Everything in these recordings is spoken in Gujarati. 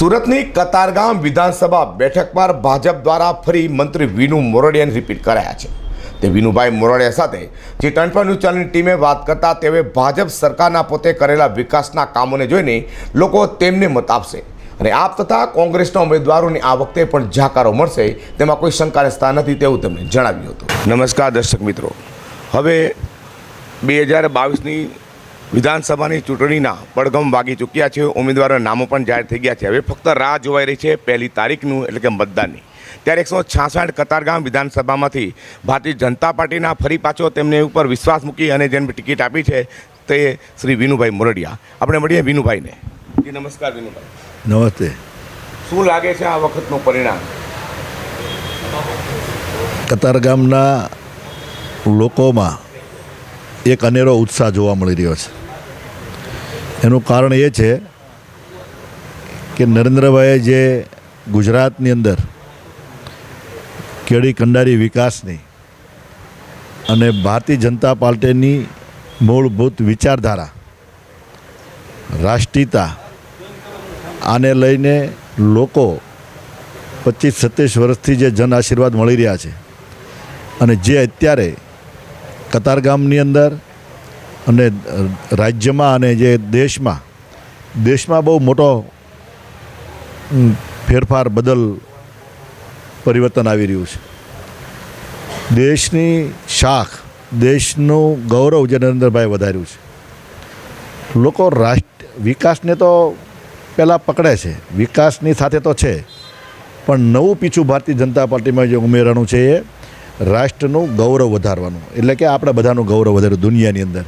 સુરતની કતારગામ વિધાનસભા બેઠક પર ભાજપ દ્વારા ફરી મંત્રી વિનુ મોરડિયાને રિપીટ કરાયા છે. તે વિનુભાઈ મોરડિયા સાથે જે ટનપા ન્યૂઝ ટીમે વાત કરતા તેઓએ ભાજપ સરકારના પોતે કરેલા વિકાસના કામોને જોઈને લોકો તેમને મત આપશે અને આપ તથા કોંગ્રેસના ઉમેદવારોની આ વખતે પણ જાકારો મળશે તેમાં કોઈ શંકાને સ્થાન નથી તેવું તેમણે જણાવ્યું હતું. નમસ્કાર દર્શક મિત્રો. હવે બે હજાર બાવીસની વિધાનસભાની ચૂંટણીના પડઘમ વાગી ચૂક્યા છે. ઉમેદવારોના નામો પણ જાહેર થઈ ગયા છે. હવે ફક્ત રાહ જોવાઈ રહી છે પહેલી તારીખનું એટલે કે મતદાનની. ત્યારે એકસો છાસઠ કતારગામ વિધાનસભામાંથી ભારતીય જનતા પાર્ટીના ફરી પાછો તેમને ઉપર વિશ્વાસ મૂકી અને જેમ ટિકિટ આપી છે તે શ્રી વિનુભાઈ મોરડિયા. આપણે મળીએ વિનુભાઈને. જી નમસ્કાર વિનુભાઈ. નમસ્તે. શું લાગે છે આ વખતનું પરિણામ? કતારગામના લોકોમાં એક અનેરો ઉત્સાહ જોવા મળી રહ્યો છે. એનું કારણ એ છે કે નરેન્દ્રભાઈએ જે ગુજરાતની અંદર કેળી કંડારી વિકાસની અને ભારતીય જનતા પાર્ટીની મૂળભૂત વિચારધારા, રાષ્ટ્રીયતા, આને લઈને લોકો પચીસ સત્યાવીસ વર્ષથી જે જન આશીર્વાદ મળી રહ્યા છે અને જે અત્યારે કતારગામની અંદર અને રાજ્યમાં અને જે દેશમાં દેશમાં બહુ મોટો ફેરફાર, બદલ પરિવર્તન આવી રહ્યું છે. દેશની શાખ, દેશનું ગૌરવ જે નરેન્દ્રભાઈ વધાર્યું છે. લોકો રાષ્ટ્ર, વિકાસને તો પહેલાં પકડે છે, વિકાસની સાથે તો છે, પણ નવું પીછું ભારતીય જનતા પાર્ટીમાં જે ઉમેરવાનું છે એ રાષ્ટ્રનું ગૌરવ વધારવાનું, એટલે કે આપણે બધાનું ગૌરવ વધાર્યું દુનિયાની અંદર.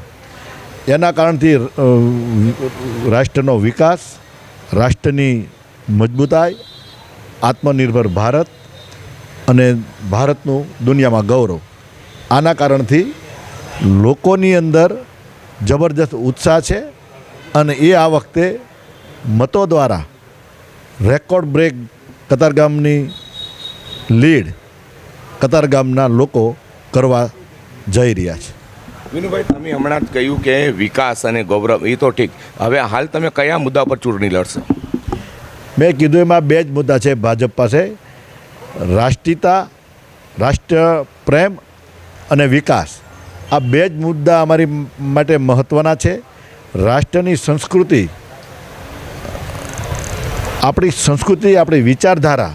એના કારણથી રાષ્ટ્રનો વિકાસ, રાષ્ટ્રની મજબૂતાઈ, આત્મનિર્ભર ભારત અને ભારતનું દુનિયામાં ગૌરવ. આના કારણથી લોકોની અંદર જબરજસ્ત ઉત્સાહ છે અને એ આ વખતે મતો દ્વારા રેકોર્ડ બ્રેક કતારગામની લીડ કતારગામના લોકો કરવા જઈ રહ્યા છે. વિનુભાઈ, તમે હમણાં જ કહ્યું કે વિકાસ અને ગૌરવ, એ તો ઠીક. હવે હાલ તમે કયા મુદ્દા પર ચૂંટણી લડશો? મેં કીધું એમાં બે જ મુદ્દા છે ભાજપ પાસે. રાષ્ટ્રીયતા, રાષ્ટ્ર પ્રેમ અને વિકાસ. આ બે જ મુદ્દા અમારી માટે મહત્ત્વના છે. રાષ્ટ્રની સંસ્કૃતિ, આપણી સંસ્કૃતિ, આપણી વિચારધારા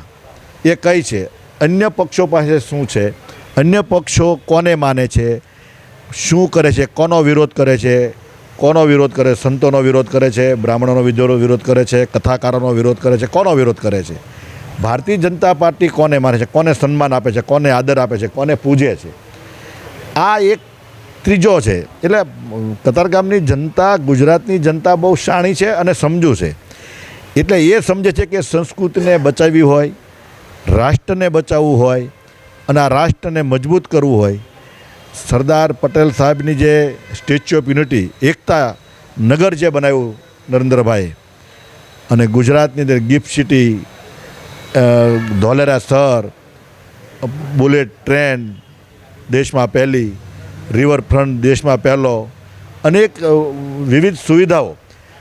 એ કઈ છે? અન્ય પક્ષો પાસે શું છે? અન્ય પક્ષો કોને માને છે? શું કરે છે? કોનો વિરોધ કરે છે? કોનો વિરોધ કરે? સંતોનો વિરોધ કરે છે? બ્રાહ્મણોનો વિરોધ કરે છે? કથાકારોનો વિરોધ કરે છે? કોનો વિરોધ કરે છે? ભારતીય જનતા પાર્ટી કોને માને છે? કોને સન્માન આપે છે? કોને આદર આપે છે? કોને પૂજે છે? આ એક ત્રીજો છે. એટલે કતારગામની જનતા, ગુજરાતની જનતા બહુ શાણી છે અને સમજુ છે. એટલે એ સમજે છે કે સંસ્કૃતિને બચાવવી હોય, રાષ્ટ્રને બચાવવું હોય અને આ રાષ્ટ્રને મજબૂત કરવું હોય સરદાર પટેલ સાહેબની જે સ્ટેચ્યુ ઓફ યુનિટી, એકતા નગર જે બનાવ્યું નરેન્દ્રભાઈ અને ગુજરાતની અંદર gift city Dholera SIR bullet train દેશમાં પહેલી, રિવરફ્રન્ટ દેશમાં પહેલો, અનેક વિવિધ સુવિધાઓ.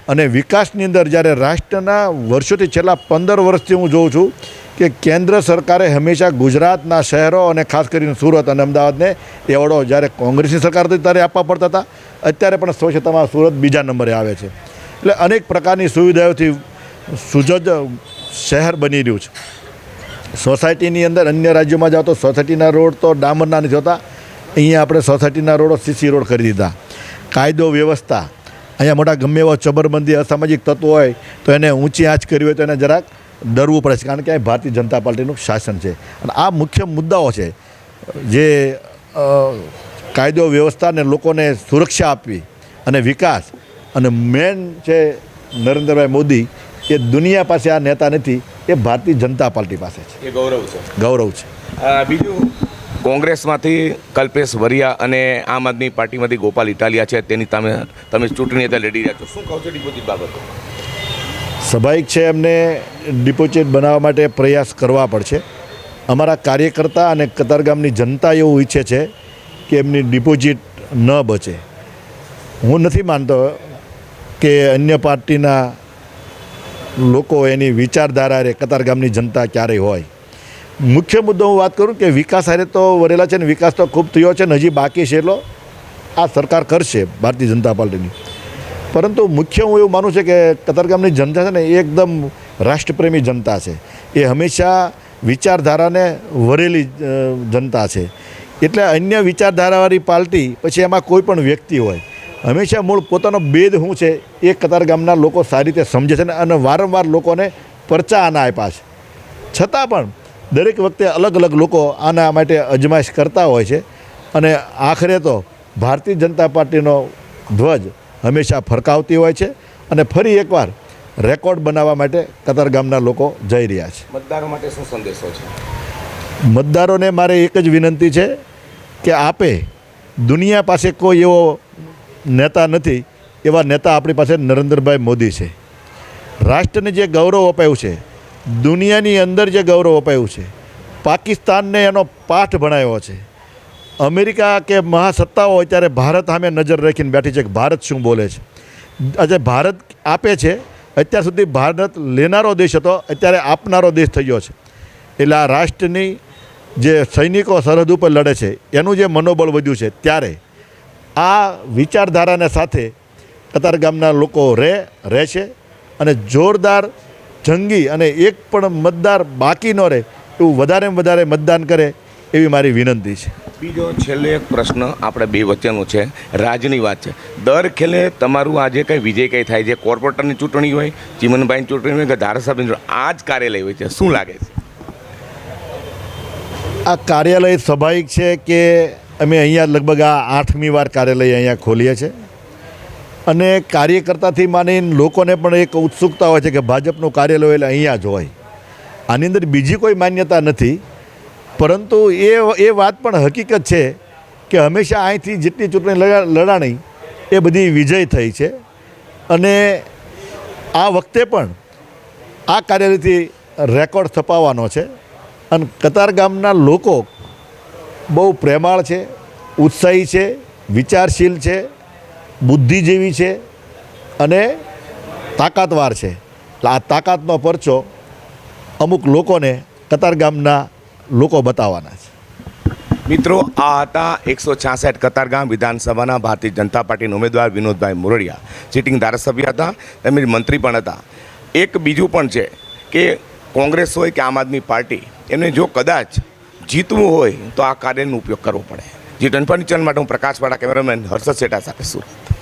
અને વિકાસની અંદર જ્યારે રાષ્ટ્રના વર્ષોથી છેલ્લા પંદર વર્ષથી હું જોઉં છું કે કેન્દ્ર સરકારે હંમેશા ગુજરાતના શહેરો અને ખાસ કરીને સુરત અને અમદાવાદને એવોર્ડો જ્યારે કોંગ્રેસની સરકાર હતી ત્યારે આપવા પડતા હતા. અત્યારે પણ સ્વચ્છતામાં સુરત બીજા નંબરે આવે છે. એટલે અનેક પ્રકારની સુવિધાઓથી સુજજ શહેર બની રહ્યું છે. સોસાયટીની અંદર અન્ય રાજ્યોમાં જાઓ તો સોસાયટીના રોડ તો ડામરના નથી હોતા. અહીંયા આપણે સોસાયટીના રોડો સીસી રોડ કરી દીધા. કાયદો વ્યવસ્થા. અહીંયા મોટા ગમે એવા ચબરબંધી અસામાજિક તત્વો હોય તો એને ઊંચી આંચ કરી હોય તો એને જરાક ડરવું પડે છે. કારણ કે ભારતીય જનતા પાર્ટીનું શાસન છે. અને આ મુખ્ય મુદ્દાઓ છે. જે કાયદો વ્યવસ્થા અને લોકોને સુરક્ષા આપવી અને વિકાસ અને મેન છે નરેન્દ્રભાઈ મોદી એ દુનિયા પાસે આ નેતા નથી એ ભારતીય જનતા પાર્ટી પાસે છે. એ ગૌરવ છે. ગૌરવ છે. બીજું કોંગ્રેસમાંથી કલ્પેશ વરિયા અને આમ આદમી પાર્ટીમાંથી ગોપાલ ઇટાલિયા છે. તેની તમે તમે ચૂંટણી અત્યારે લડી રહ્યા છો. શું કહો છો ડિપોઝિટ બાબતે? સ્વાભાવિક છે એમને ડિપોઝિટ બનાવવા માટે પ્રયાસ કરવા પડશે. અમારા કાર્યકર્તા અને કતારગામની જનતા એવું ઈચ્છે છે કે એમની ડિપોઝિટ ન બચે. હું નથી માનતો કે અન્ય પાર્ટીના લોકો એની વિચારધારા રે કતારગામની જનતા ક્યારેય હોય. મુખ્ય મુદ્દો હું વાત કરું કે વિકાસ હારે તો વરેલા છે ને વિકાસ તો ખૂબ થયો છે ને હજી બાકી છે એટલો આ સરકાર કરશે ભારતીય જનતા પાર્ટીની. પરંતુ મુખ્ય હું એવું માનું છું કે કતારગામની જનતા છે ને એ એકદમ રાષ્ટ્રપ્રેમી જનતા છે. એ હંમેશા વિચારધારાને વરેલી જનતા છે. એટલે અન્ય વિચારધારાવાળી પાર્ટી પછી એમાં કોઈ પણ વ્યક્તિ હોય, હંમેશા મૂળ પોતાનો ભેદ શું છે એ કતારગામના લોકો સારી રીતે સમજે છે અને વારંવાર લોકોને પરચા આના આપ્યા છે. છતાં પણ દરેક વખતે અલગ અલગ લોકો આના માટે અજમાયશ કરતા હોય છે અને આખરે તો ભારતીય જનતા પાર્ટીનો ધ્વજ હંમેશા ફરકાવતી હોય છે અને ફરી એકવાર રેકોર્ડ બનાવવા માટે કતારગામના લોકો જઈ રહ્યા છે. મતદારો માટે શું સંદેશો છે? મતદારોને મારે એક જ વિનંતી છે કે આપે દુનિયા પાસે કોઈ એવો નેતા નથી એવા નેતા આપણી પાસે નરેન્દ્રભાઈ મોદી છે. રાષ્ટ્રને જે ગૌરવ અપાયું છે દુનિયાની અંદર જે ગૌરવ અપાયું છે પાકિસ્તાનને એનો પાઠ ભણાયો છે. અમેરિકા કે મહાસત્તાઓ અત્યારે ભારત સામે નજર રાખીને બેઠી છે કે ભારત શું બોલે છે. આજે ભારત આપે છે, અત્યાર સુધી ભારત લેનારો દેશ હતો, અત્યારે આપનારો દેશ થયો છે. એટલે આ રાષ્ટ્રની જે સૈનિકો સરહદ ઉપર લડે છે, એનું જે મનોબળ વધ્યું છે, ત્યારે આ વિચારધારાને સાથે કતારગામના લોકો રહે રહે છે અને જોરદાર જંગી અને એક પણ મતદાર બાકી ન રહે, એવું વધારેમાં વધારે મતદાન કરે એવી મારી વિનંતી છે. બીજો છેલ્લે એક પ્રશ્ન આપણે બે વચ્ચેનો છે, રાજની વાત છે. દર ખેલે તમારું આજે કંઈ વિજય કંઈ થાય છે? કોર્પોરેટરની ચૂંટણી હોય, ચીમનભાઈની ચૂંટણી હોય કે ધારાસભ્યની આ જ કાર્યાલય હોય છે, શું લાગે છે? આ કાર્યાલય સ્વાભાવિક છે કે અમે અહીંયા લગભગ આ આઠમી વાર કાર્યાલય અહીંયા ખોલીએ છીએ. અને કાર્યકર્તાથી માનીને લોકોને પણ એક ઉત્સુકતા હોય છે કે ભાજપનું કાર્યાલય એટલે અહીંયા જ હોય. આની અંદર બીજી કોઈ માન્યતા નથી. પરંતુ એ એ વાત પણ હકીકત છે કે હંમેશા અહીંથી જેટલી ચૂંટણી લડા- લડાણી એ બધી વિજય થઈ છે. અને આ વખતે પણ આ કાર્યરીતિ રેકોર્ડ થપાવવાનો છે. અને કતાર ગામના લોકો બહુ પ્રેમાળ છે, ઉત્સાહી છે, વિચારશીલ છે, બુદ્ધિજીવી છે અને તાકાતવાર છે. આ તાકાતનો પરચો અમુક લોકોને કતારગામના લોકો બતાવવાના છે. મિત્રો, આ હતા એકસો છાસઠ કતારગામ વિધાનસભાના ભારતીય જનતા પાર્ટીના ઉમેદવાર વિનોદભાઈ મોરડિયા સિટિંગ ધારાસભ્ય હતા, તેમજ મંત્રી પણ હતા. એક બીજું પણ છે કે કોંગ્રેસ હોય કે આમ આદમી પાર્ટી, એમને જો કદાચ જીતવું હોય તો આ કાર્યનો ઉપયોગ કરવો પડે. જી ટનપાની ચેનલ માટે હું પ્રકાશવાળા કેમેરામેન હર્ષદ શેઠા સાથે સુરત